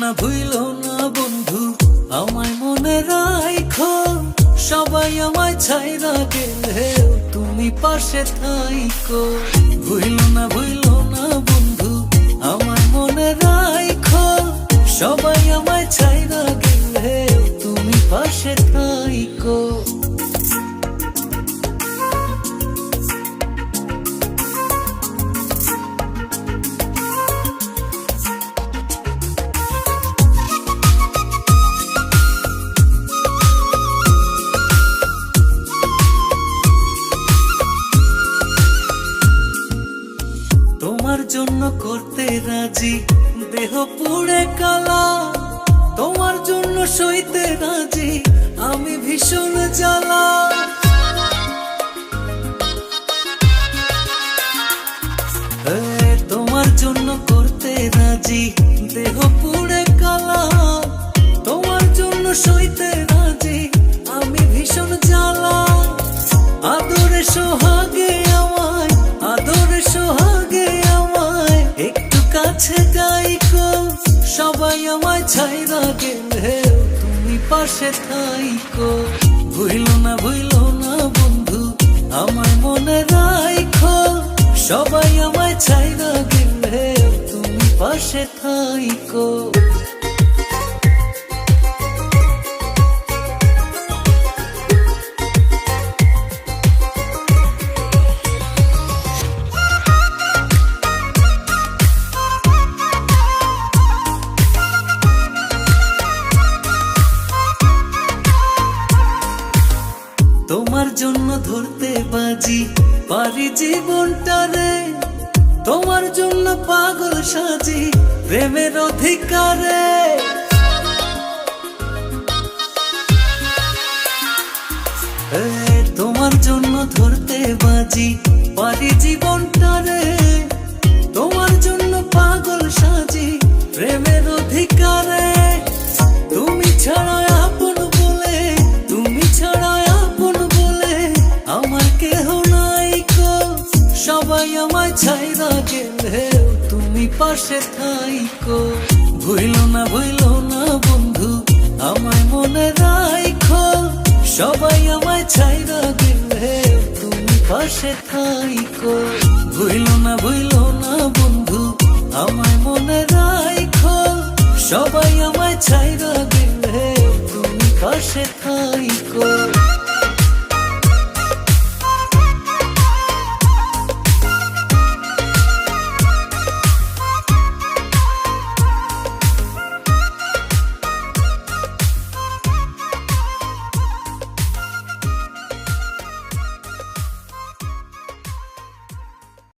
না ভুইল না বন্ধু আমায় মনে রাখো সবাই আমায় ছাইরা গেলে তুমি পাশে থাইকো। ভুইল না ভুইল না বন্ধু, আমার মনে রাখো সবাই আমায় চাই না গেলে তুমি পাশে থাইকো। জন্য করতে রাজি। দেহ পুড়ে কালা, তোমার জন্য সইতে রাজি। আমি ভীষণ জ্বালা। তোমার জন্য করতে রাজি। দেহ পুড়ে পাশে থাইকো। ভুইল না ভুইল না বন্ধু আমার মনে রাখো সবাই আমায় চাই না গেলে তুমি পাশে থাইকো। তোমার জন্য ধরতে বাজি, পারি জীবনটা রে। তোমার জন্য পাগল সাজি, প্রেমের অধিকারে। তোমার জন্য ধরতে বাজি, পারি জীবনটারে ছাইরা গেলে তুমি পাশে থাইকো। ভুইল না ভুইল না বন্ধু, আমায় মনে রাখো সবাই আমায় ছাইরা গেলে তুমি পাশে থাইকো। ভুইল না ভুইল না বন্ধু, আমায় মনে রাখো সবাই আমায় ছাইরা গেলে তুমি পাশে থাইকো।